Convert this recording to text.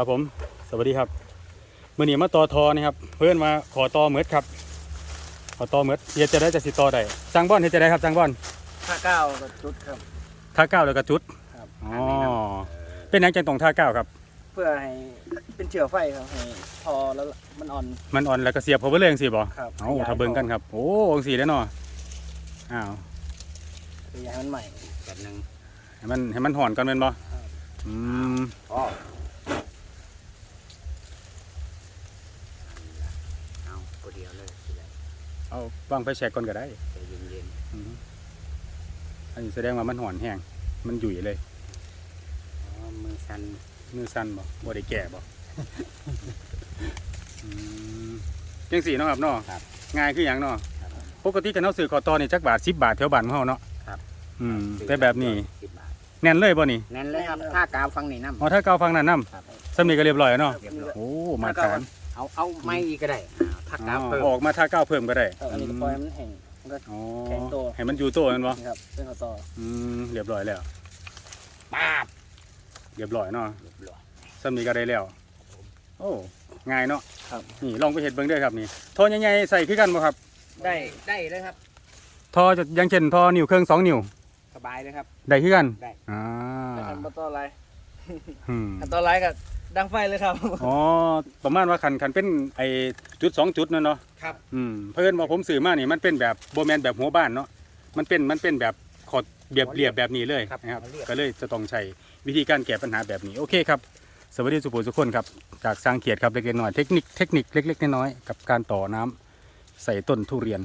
ครับผม สวัสดีครับมื่อนี้มาต่อทอนี่ครับ เพื่อนมาขอต่อเมดครับ ขอต่อเมดเฮ็ดจะได้จะสิต่อได้จังบอนเฮ็ดจะได้ครับจังบอนห้าเก้ากับจุดครับท่าเก้าแล้วก็จุดครับอ๋อเป็นหยังจังตรงท่าเก้าครับ เพื่อให้เป็นเชื้อไฟครับให้พอแล้วมันอ่อนมันอ่อนแล้วก็เสียบเขาไปเลยจังซี่บ่ครับเอาถ้าเบิ่งกันครับโอ้จังซี่แล้วเนาะอ้าวขยายมันใหม่แบบหนึ่งให้มันให้มันห่อนก่อนแม่นบ่ครับอืมอ๋อเอาตัว เดียวเลยทีไรเอาวางไฟแช็กก่อนก็ได้ใจเย็นอืมอันนี้แสดงว่ามันห่อนแห้งมันหยุ่ยเลยๆอ๋อมือสั่นมือสั้นบ่บ่ได้แก่บ่อืมจังสี่เนาะครับเนาะครับง่ายคือหยังเนาะครับ ปกติกันเฮาซื้อขอต่อนี่จักบาท10บาทแถวบ้านของเฮาเนาะครับ อืมแต่แบบนี้สิบบาทแน่นเลยบ่นี่แน่นเลยครับถ้ากาวฟังนี่น้อ๋อถ้าเกาฟังนั่นนํำครับสำนีก็เรียบร้อยแล้วเนาะเรียบร้อย โอ้มาทาน เอาเอาไม่อีกก็ได้อ่าถ้ากาวอ๋เพิ่มอออกมาถ้าเก้าเพิ่มก็ได้ครับอันนี้ก็ปล่อยให้มันแห้งมันก็ อ๋อแข็งตัว ให้มันอยู่โตนั่นบ่นี่ครับเป็นข้อต่ออืมเรียบร้อยแล้ว ป้าบเรียบร้อยเนาะเรียบร้อยสำนีก็ได้แล้ว โอ้ง่ายเนาะครับ นี่ลองไปเฮ็ดเบิ่งเด้อครับนี่ทอใหญ่ๆใส่คือกันบ่ครับได้ได้เลยครับ ทอจะอยังเช่นทอนิ้วเครื่องสองนิ้วสบายเลยครับ ได้คือกันได้ อ่าแต่คันบ่ต่อไร อืมคันต่อไรก็ดังไฟเลยครับ อ๋อประมาณว่าคันคันเป็นไอจุดสองจุดนั่นเนาะครับ อืมเพิ่นว่าผมซื้อมานี่มันเป็นแบบโบแมนแบบหัวบ้านเนาะมันเป็นมันเป็นแบบขดเรียบเรียบแบบนี้เลยนะครับก็เลยจะต้องใช้วิธีการแก้ปัญหาแบบนี้โอเคครับ สวัสดีสุภูสุคนครับจากสร้างเขียดครับเล็กๆน้อยๆเทคนิคเทคนิคเล็กๆน้อยๆกับการต่อน้ำใส่ต้นทุเรียน